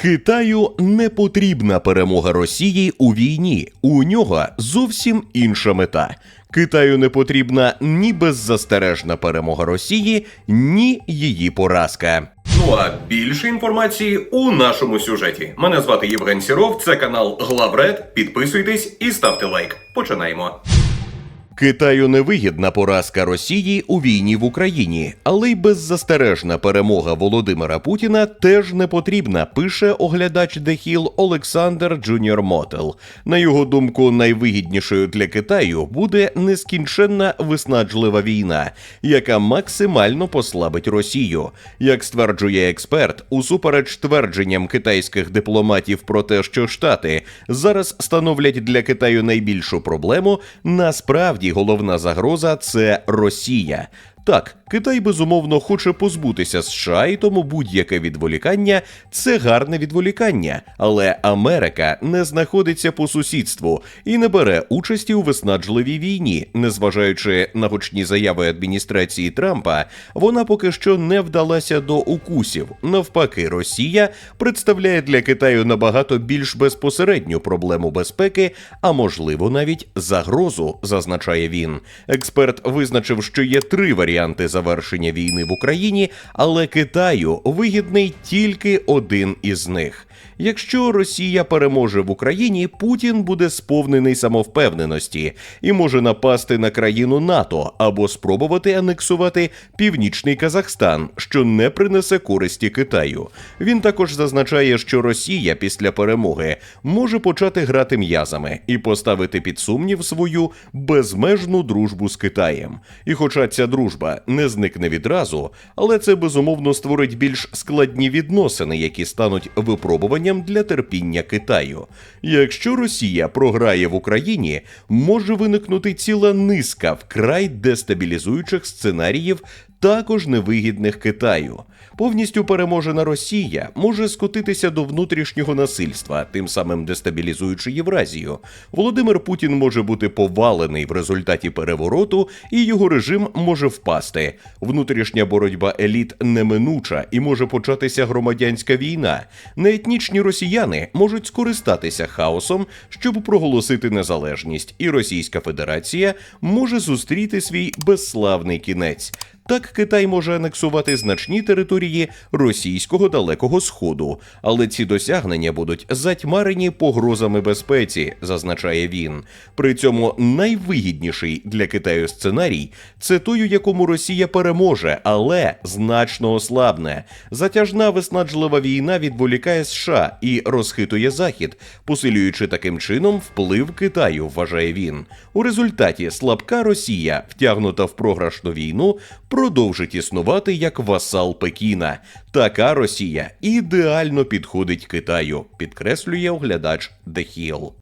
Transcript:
Китаю не потрібна перемога Росії у війні. У нього зовсім інша мета. Китаю не потрібна ні беззастережна перемога Росії, ні її поразка. Ну а більше інформації у нашому сюжеті. Мене звати Євген Сіров. Це канал Главред. Підписуйтесь і ставте лайк. Починаємо. Китаю невигідна поразка Росії у війні в Україні, але й беззастережна перемога Володимира Путіна теж не потрібна, пише оглядач Дехіл Олександр Джуніор Мотел. На його думку, найвигіднішою для Китаю буде нескінченна виснаджлива війна, яка максимально послабить Росію. Як стверджує експерт, усупереч твердженням китайських дипломатів про те, що Штати зараз становлять для Китаю найбільшу проблему, насправді головна загроза це Росія. Так, Китай безумовно хоче позбутися США, і тому будь-яке відволікання це гарне відволікання. Але Америка не знаходиться по сусідству і не бере участі у виснажливій війні, незважаючи на гучні заяви адміністрації Трампа, вона поки що не вдалася до укусів. Навпаки, Росія представляє для Китаю набагато більш безпосередню проблему безпеки, а можливо навіть загрозу, зазначає він. Експерт визначив, що є три варіанти завершення війни в Україні, але Китаю вигідний тільки один із них. Якщо Росія переможе в Україні, Путін буде сповнений самовпевненості і може напасти на країну НАТО або спробувати анексувати північний Казахстан, що не принесе користі Китаю. Він також зазначає, що Росія після перемоги може почати грати м'язами і поставити під сумнів свою безмежну дружбу з Китаєм. І хоча ця дружба не зникне відразу, але це безумовно створить більш складні відносини, які стануть випробуванням для терпіння Китаю. Якщо Росія програє в Україні, може виникнути ціла низка вкрай дестабілізуючих сценаріїв, також невигідних Китаю. Повністю переможена Росія може скотитися до внутрішнього насильства, тим самим дестабілізуючи Євразію. Володимир Путін може бути повалений в результаті перевороту, і його режим може впасти. Внутрішня боротьба еліт неминуча і може початися громадянська війна. Неетнічні росіяни можуть скористатися хаосом, щоб проголосити незалежність, і Російська Федерація може зустріти свій безславний кінець. Так Китай може анексувати значні території російського далекого сходу, але ці досягнення будуть затьмарені погрозами безпеці, зазначає він. При цьому найвигідніший для Китаю сценарій це той, у якому Росія переможе, але значно ослабне. Затяжна виснаджлива війна відволікає США і розхитує Захід, посилюючи таким чином вплив Китаю, вважає він. У результаті слабка Росія, втягнута в програшну війну, продовжить існувати як васал Пекіна. Така Росія ідеально підходить Китаю, підкреслює оглядач Hill.